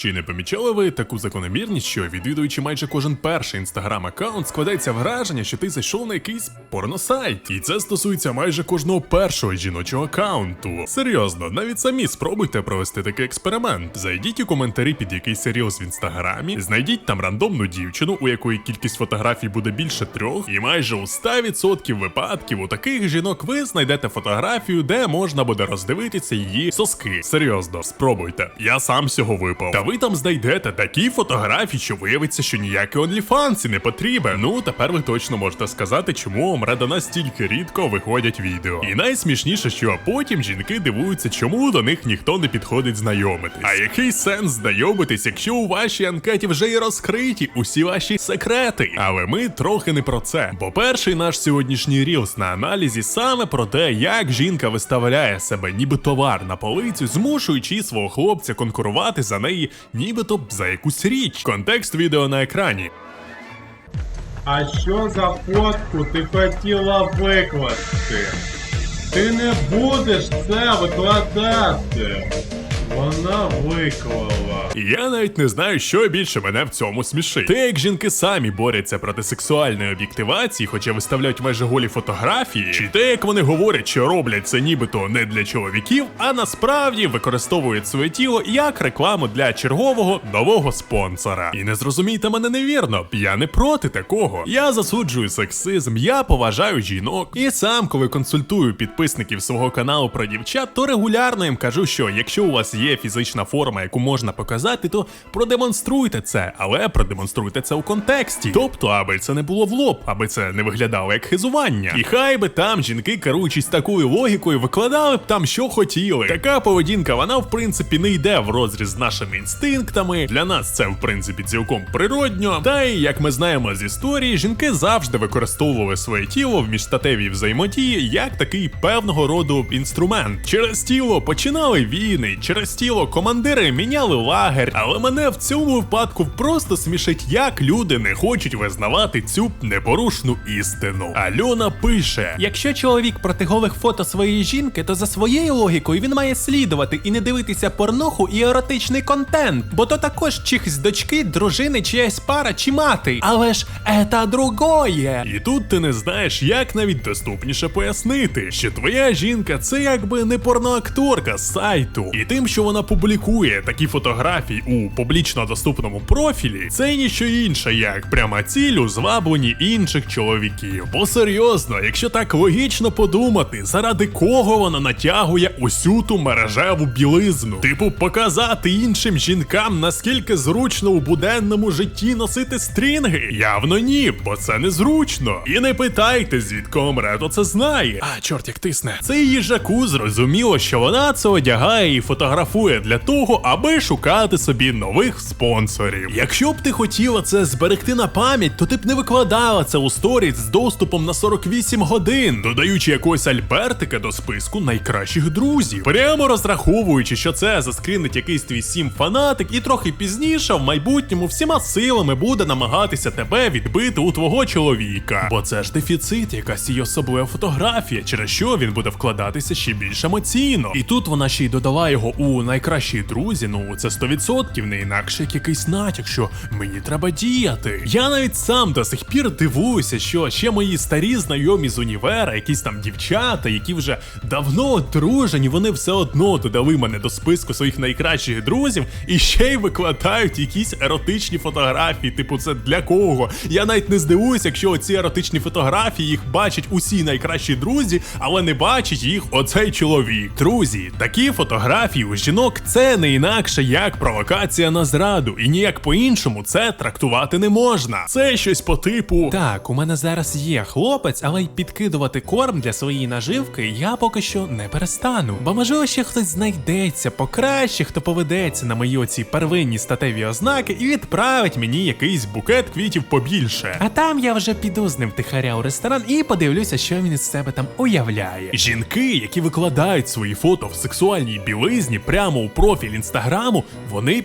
Чи не помічали ви таку закономірність, що відвідуючи майже кожен перший інстаграм аккаунт, складається враження, що ти зайшов на якийсь порносайт? І це стосується майже кожного першого жіночого аккаунту. Серйозно, навіть самі спробуйте провести такий експеримент. Зайдіть у коментарі під якийсь серіоз в інстаграмі, знайдіть там рандомну дівчину, у якої кількість фотографій буде більше трьох, і майже у 100% випадків у таких жінок ви знайдете фотографію, де можна буде роздивитися її соски. Серйозно, спробуйте. Я сам цього випав. Ви там знайдете такі фотографії, що виявиться, що ніякий OnlyFans і не потрібен. Ну тепер ви точно можете сказати, чому омреда настільки рідко виходять відео. І найсмішніше, що потім жінки дивуються, чому до них ніхто не підходить знайомитись. А який сенс знайомитись, якщо у вашій анкеті вже й розкриті усі ваші секрети? Але ми трохи не про це. Бо перший наш сьогоднішній рілс на аналізі саме про те, як жінка виставляє себе ніби товар на полицю, змушуючи свого хлопця конкурувати за неї, нібито за якусь річ. Контекст відео на екрані. А що за фотку ти хотіла викласти? Ти не будеш це викладати. Вона виклала. Я навіть не знаю, що більше мене в цьому смішить. Те, як жінки самі борються проти сексуальної об'єктивації, хоча виставляють майже голі фотографії, чи те, як вони говорять, що роблять це нібито не для чоловіків, а насправді використовують своє тіло як рекламу для чергового нового спонсора. І не зрозумійте мене невірно, я не проти такого. Я засуджую сексизм, я поважаю жінок. І сам, коли консультую підписників свого каналу про дівчат, то регулярно їм кажу, що якщо у вас є фізична форма, яку можна показати, то продемонструйте це, але продемонструйте це у контексті. Тобто, аби це не було в лоб, аби це не виглядало як хизування. І хай би там жінки, керуючись такою логікою, викладали б там, що хотіли. Така поведінка, вона в принципі не йде в розріз з нашими інстинктами. Для нас це в принципі цілком природньо. Та й як ми знаємо з історії, жінки завжди використовували своє тіло в міжстатевій взаємодії як такий певного роду інструмент. Через тіло починали війни, через тіло командири міняли лагер. Але мене в цьому випадку просто смішить, як люди не хочуть визнавати цю непорушну істину. Альона пише: Якщо чоловік проти голих фото своєї жінки, то за своєю логікою він має слідувати і не дивитися порнуху і еротичний контент, бо то також чихсь дочки, дружини, чиясь пара чи мати. Але ж ета другое. І тут ти не знаєш, як навіть доступніше пояснити, що твоя жінка це якби не порноакторка з сайту, і тим, що вона публікує такі фотографії у публічно доступному профілі, це ніщо інше, як пряма ціль у звабленні інших чоловіків. Бо серйозно, якщо так логічно подумати, заради кого вона натягує усю ту мережеву білизну, типу показати іншим жінкам, наскільки зручно у буденному житті носити стрінги? Явно ні, бо це незручно. І не питайте, звідки Омрето це знає. А, чорт як тисне. Це їжаку зрозуміло, що вона це одягає і фотографує для того, аби шукати собі нових спонсорів. Якщо б ти хотіла це зберегти на пам'ять, то ти б не викладала це у сторіс з доступом на 48 годин, додаючи якогось Альбертика до списку найкращих друзів. Прямо розраховуючи, що це заскринить якийсь твій сім фанатик, і трохи пізніше в майбутньому всіма силами буде намагатися тебе відбити у твого чоловіка. Бо це ж дефіцит, якась її особлива фотографія, через що він буде вкладатися ще більш емоційно. І тут вона ще й додала його у найкращі друзі. Ну це 100% не інакше як якийсь натяк, що мені треба діяти. Я навіть сам до сих пір дивуюся, що ще мої старі знайомі з універа, якісь там дівчата, які вже давно одружені, вони все одно додали мене до списку своїх найкращих друзів і ще й викладають якісь еротичні фотографії. Типу, це для кого? Я навіть не здивуюся, якщо ці еротичні фотографії їх бачать усі найкращі друзі, але не бачить їх оцей чоловік. Друзі, такі фотографії у жінок це не інакше як провокація на зраду, і ніяк по-іншому це трактувати не можна. Це щось по типу. Так, у мене зараз є хлопець, але й підкидувати корм для своєї наживки я поки що не перестану. Бо можливо ще хтось знайдеться покраще, хто поведеться на мої оці первинні статеві ознаки і відправить мені якийсь букет квітів побільше. А там я вже піду з ним тихаря у ресторан і подивлюся, що він із себе там уявляє. Жінки, які викладають свої фото в сексуальній білизні прямо у профіль інстаграму, вони.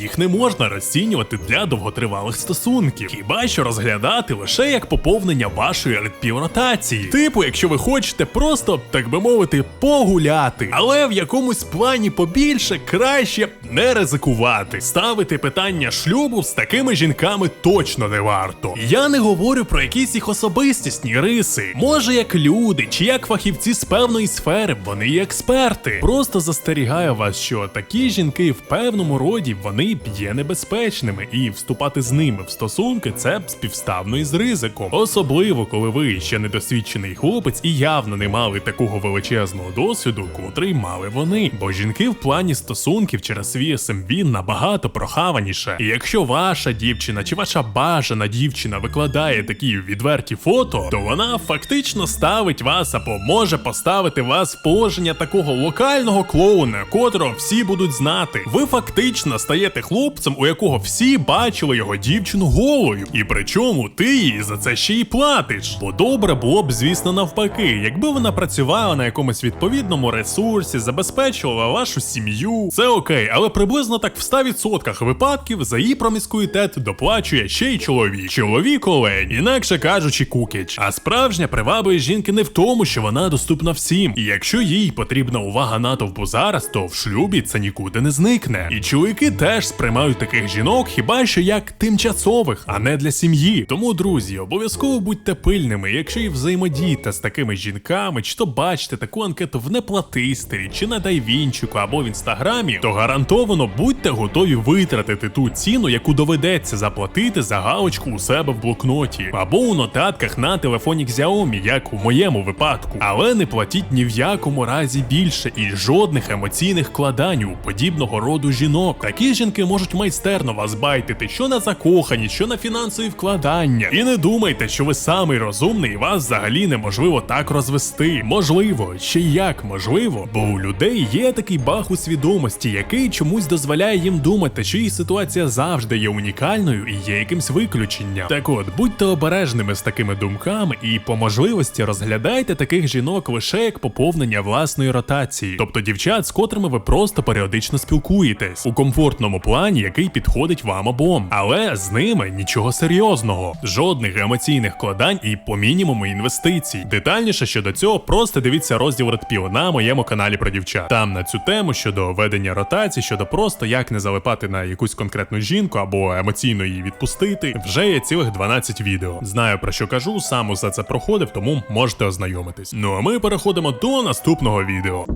Їх не можна розцінювати для довготривалих стосунків, хіба що розглядати лише як поповнення вашої репів-ротації. Типу, якщо ви хочете просто, так би мовити, погуляти, але в якомусь плані побільше краще не ризикувати. Ставити питання шлюбу з такими жінками точно не варто. Я не говорю про якісь їх особистісні риси. Може, як люди чи як фахівці з певної сфери, вони є експерти. Просто застерігаю вас, що такі жінки в певному роді вони є небезпечними, і вступати з ними в стосунки це співставно із ризиком. Особливо, коли ви ще недосвідчений хлопець і явно не мали такого величезного досвіду, котрий мали вони. Бо жінки в плані стосунків через свій СМВ набагато прохаваніше. І якщо ваша дівчина чи ваша бажана дівчина викладає такі відверті фото, то вона фактично ставить вас або може поставити вас в положення такого локального клоуна, котрого всі будуть знати. Ви фактично стаєте хлопцем, у якого всі бачили його дівчину голою. І причому ти їй за це ще й платиш. Бо добре було б, звісно, навпаки, якби вона працювала на якомусь відповідному ресурсі, забезпечувала вашу сім'ю. Це окей, але приблизно так в 100% випадків за її проміскуїтет доплачує ще й чоловік. Чоловік олень, інакше кажучи, кукіч. А справжня привабливість жінки не в тому, що вона доступна всім. І якщо їй потрібна увага натовпу зараз, то в шлюбі це нікуди не зникне. І чоловіки теж сприймають таких жінок хіба що як тимчасових, а не для сім'ї. Тому, друзі, обов'язково будьте пильними, якщо і взаємодієте з такими жінками, чи то бачите таку анкету в неплатистері, чи на Дайвінчику або в інстаграмі, то гарантовано будьте готові витратити ту ціну, яку доведеться заплатити за галочку у себе в блокноті, або у нотатках на телефоні Xiaomi, як у моєму випадку. Але не платіть ні в якому разі більше і жодних емоційних вкладань у подібного роду жінок. Такі жінки можуть майстерно вас байтити, що на закохані, що на фінансові вкладання. І не думайте, що ви самий розумний і вас взагалі неможливо так розвести. Можливо, ще як можливо, бо у людей є такий баг у свідомості, який чомусь дозволяє їм думати, що їх ситуація завжди є унікальною і є якимсь виключенням. Так от, будьте обережними з такими думками і по можливості розглядайте таких жінок лише як поповнення власної ротації, тобто дівчат, з котрими ви просто періодично спілкуєтесь у комфортному плані, який підходить вам обом, але з ними нічого серйозного, жодних емоційних вкладань і по мінімуму інвестицій. Детальніше щодо цього, просто дивіться розділ Редпіл на моєму каналі про дівчат. Там на цю тему щодо ведення ротації, щодо просто як не залипати на якусь конкретну жінку або емоційно її відпустити, вже є цілих 12 відео. Знаю про що кажу, сам усе це проходив, тому можете ознайомитись. Ну а ми переходимо до наступного відео.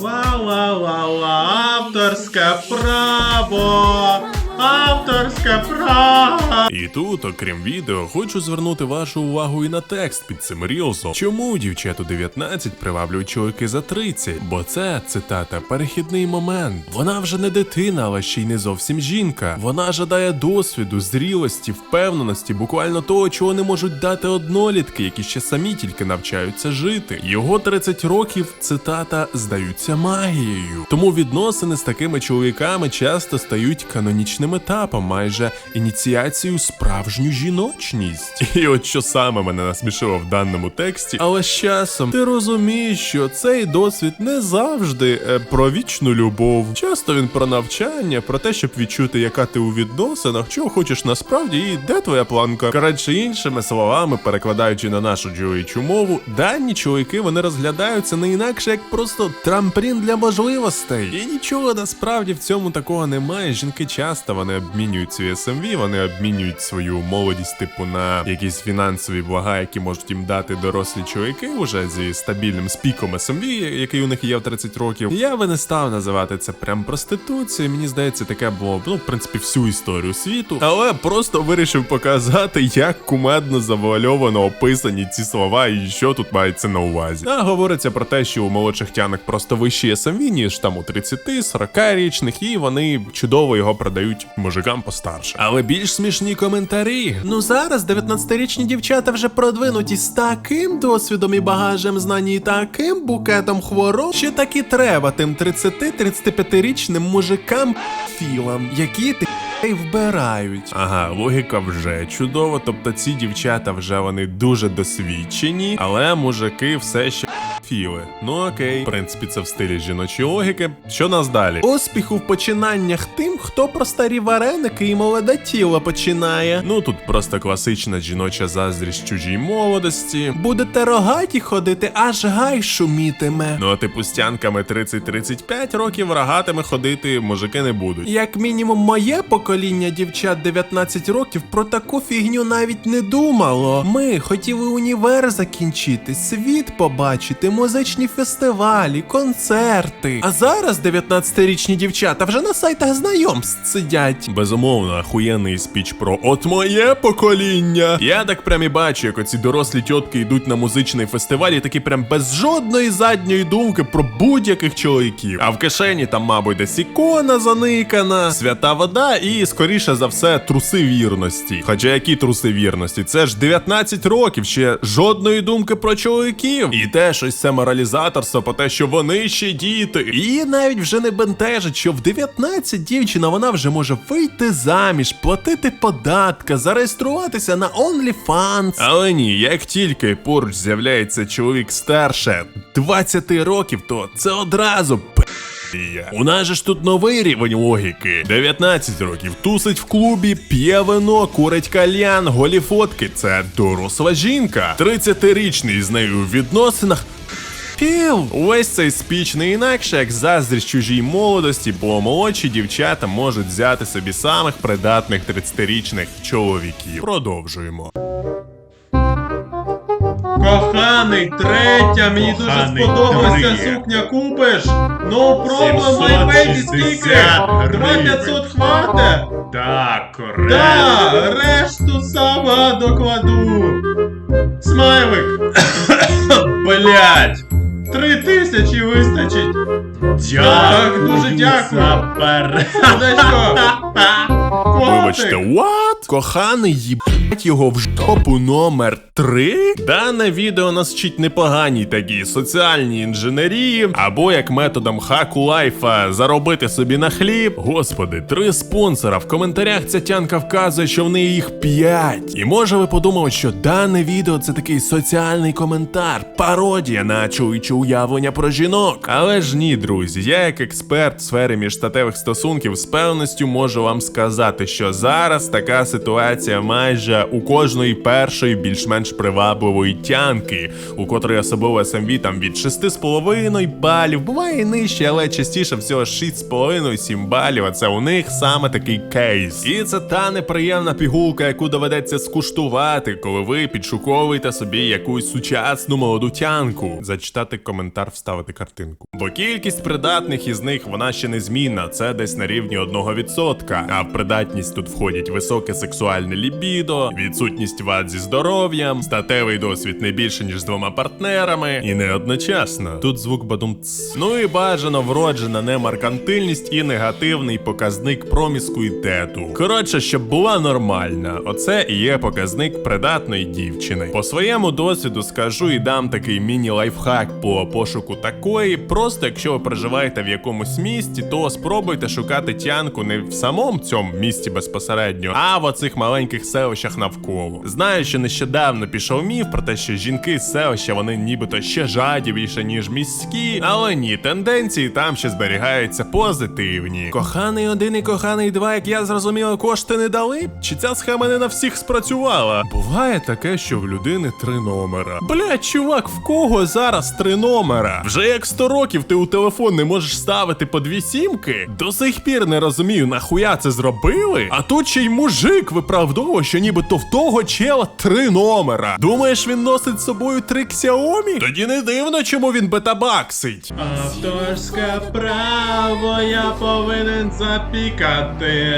Ла-ла-ла-ла, авторське право! Авторське право! І тут, окрім відео, хочу звернути вашу увагу і на текст під цим рілсом. Чому дівчат 19 приваблюють чоловіки за 30? Бо це цитата перехідний момент. Вона вже не дитина, але ще й не зовсім жінка. Вона жадає досвіду, зрілості, впевненості, буквально того, чого не можуть дати однолітки, які ще самі тільки навчаються жити. Його 30 років, цитата, здаються магією. Тому відносини з такими чоловіками часто стають канонічним етапом, майже ініціацією справжню жіночність. І от що саме мене насмішило в даному тексті, але з часом ти розумієш, що цей досвід не завжди е, про вічну любов. Часто він про навчання, про те, щоб відчути, яка ти у відносинах, чого хочеш насправді, і де твоя планка. Коротше, іншими словами, перекладаючи на нашу чоловічу мову, дані чоловіки вони розглядаються не інакше як просто трамплін для можливостей. І нічого насправді в цьому такого немає. Жінки часто вони обмінюють свій СМВ, вони обмінюють свою молодість, типу, на якісь фінансові блага, які можуть їм дати дорослі чоловіки уже зі стабільним спіком СМВ, який у них є в 30 років. Я би не став називати це прям проституцією. Мені здається, таке було ну, в принципі, всю історію світу. Але просто вирішив показати, як кумедно завуальовано описані ці слова і що тут мається на увазі. А говориться про те, що у молодших тянок просто вищі СМВ, ніж там у 30-40 річних, і вони чудово його продають мужикам постарше. Але більш смішні коментарі. Ну зараз 19-річні дівчата вже продвинуті з таким досвідом і багажем знань і таким букетом хвороб, що так і треба тим 30-35-річним мужикам філам, які ти й вбирають. Ага, логіка вже чудово. Тобто ці дівчата вже вони дуже досвідчені, але мужики все ще Філи. Ну окей, в принципі, це в стилі жіночої логіки. Що нас далі? Успіху в починаннях тим, хто про старі вареники і молоде тіло починає. Ну тут просто класична жіноча заздрість чужій молодості. Будете рогаті ходити, аж гай шумітиме. Ну а типу з тянками 30-35 років рогатими ходити мужики не будуть. Як мінімум, моє покоління дівчат 19 років про таку фігню навіть не думало. Ми хотіли універ закінчити, світ побачити, музичні фестивалі, концерти. А зараз 19-річні дівчата вже на сайтах знайомств сидять. Безумовно, ахуєнний спіч про от моє покоління. Я так прям і бачу, як оці дорослі тітки йдуть на музичний фестиваль і такі прям без жодної задньої думки про будь-яких чоловіків. А в кишені там, мабуть, десь ікона заникана, свята вода і, скоріше за все, труси вірності. Хоча які труси вірності? Це ж 19 років, ще жодної думки про чоловіків. І те щось це моралізаторство по те, що вони ще діти. І навіть вже не бентежить, що в 19 дівчина вона вже може вийти заміж, платити податки, зареєструватися на OnlyFans. Але ні, як тільки поруч з'являється чоловік старше 20 років, то це одразу. У нас же ж тут новий рівень логіки. 19 років тусить в клубі, п'є вино, курить кальян, голі фотки. Це доросла жінка. 30-річний з нею в відносинах. Пів! Увесь цей спіч не інакше, як заздрість чужій молодості, бо молодші дівчата можуть взяти собі самих придатних 30-річних чоловіків. Продовжуємо. Коханий, третя, мені дуже Коханий, сподобалася сукня, купиш? No problem, my baby, скільки? 760 2500 хвате? Так, коректно. Да, решту сама докладу. Смайлик. Блять. Три тисячі вистачить. Так, дуже дякую. за пере- Сердечко. Вибачте, what? Коханий їбать його в жопу номер 3? Дане відео нас вчить непоганій такій соціальній інженерії, або як методом хаку лайфа заробити собі на хліб. Господи, три спонсора. В коментарях ця тянка вказує, що в неї їх п'ять. І може ви подумали, що дане відео це такий соціальний коментар, пародія на чуюче уявлення про жінок. Але ж ні, друзі, я як експерт в сфері міжстатевих стосунків з певністю можу вам сказати, що зараз така ситуація майже у кожної першої більш-менш привабливої тянки, у котрої особливо SMV там від 6,5 балів, буває і нижче, але частіше всього 6,5-7 балів. А це у них саме такий кейс. І це та неприємна пігулка, яку доведеться скуштувати, коли ви підшуковуєте собі якусь сучасну молоду тянку. Зачитати коментар, вставити картинку. Бо кількість придатних із них вона ще не змінна, це десь на рівні 1%. А в придатність тут входять високе сексуальне лібідо, відсутність вад зі здоров'ям, статевий досвід не більше ніж з двома партнерами, і не одночасно. Тут звук бадум ц. Ну і бажано вроджена немаркантильність і негативний показник проміскуїтету. Коротше, щоб була нормальна, оце і є показник придатної дівчини. По своєму досвіду скажу і дам такий міні-лайфхак по пошуку такої. Просто якщо ви проживаєте в якомусь місті, то спробуйте шукати тянку не в самому цьому місті безпосередньо, а в оцих маленьких селищах навколо. Знаю, що нещодавно пішов міф про те, що жінки з селища вони нібито ще жадібніше, ніж міські, але ні, тенденції там ще зберігаються позитивні. Коханий один і коханий два, як я зрозуміла, кошти не дали? Чи ця схема не на всіх спрацювала? Буває таке, що в людини три номера. Блять, чувак, в кого зараз три номера? Вже як 100 років ти у телефон не можеш ставити по дві сімки? До сих пір не розумію, нахуя це зробили? А тут ще й мужик виправдовує, що нібито в того чела три номера. Думаєш, він носить з собою три Xiaomi? Тоді не дивно, чому він бетабаксить. Авторське право я повинен запікати.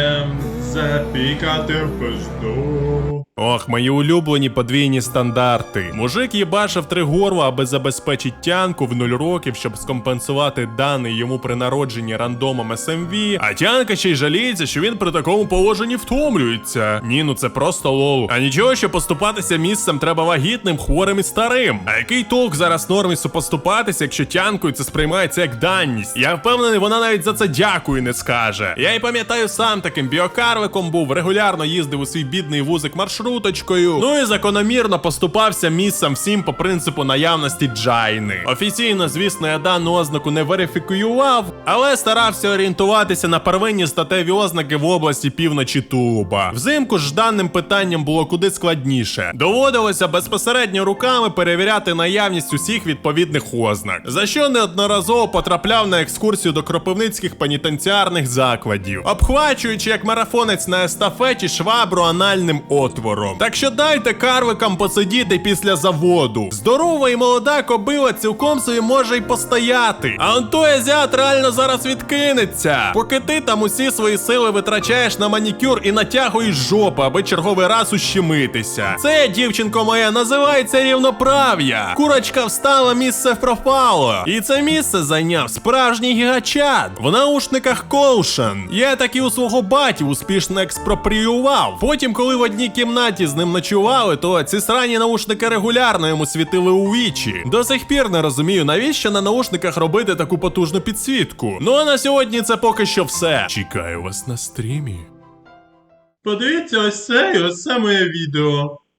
Запікати в пизду. Ох, мої улюблені подвійні стандарти. Мужик їбашив три горла, аби забезпечити тянку в 0 років, щоб скомпенсувати даний йому при народженні рандомом SMV, а тянка ще й жаліється, що він при такому положенні втомлюється. Ні, ну це просто лол. А нічого, що поступатися місцем треба вагітним, хворим і старим. А який толк зараз нормісу поступатися, якщо тянкою це сприймається як данність? Я впевнений, вона навіть за це дякую не скаже. Я й пам'ятаю сам таким біокарликом був, регулярно їздив у свій бідний вузик маршрут викруточкою. Ну і закономірно поступався місцем всім по принципу наявності джайни. Офіційно, звісно, я дану ознаку не верифікуював, але старався орієнтуватися на первинні статеві ознаки в області півночі тулуба. Взимку ж даним питанням було куди складніше. Доводилося безпосередньо руками перевіряти наявність усіх відповідних ознак, за що неодноразово потрапляв на екскурсію до кропивницьких пенітенціарних закладів, обхвачуючи як марафонець на естафеті швабру анальним отвором. Так що дайте карвикам посидіти після заводу. Здорова і молода кобила цілком собі може й постояти. А он той азіат реально зараз відкинеться. Поки ти там усі свої сили витрачаєш на манікюр і натягуєш жопу, аби черговий раз ущемитися. Це, дівчинко моя, називається рівноправ'я. Курочка встала, місце пропало. І це місце зайняв справжній гігачат. В наушниках Коушен. Я таки у свого баті успішно експропріював. Потім, коли в одній кімнаті з ним ночували, то ці срані наушники регулярно йому світили у вічі. До сих пір не розумію, навіщо на наушниках робити таку потужну підсвітку. Ну а на сьогодні це поки що все. Чекаю вас на стрімі. Подивіться ось це і ось це моє відео.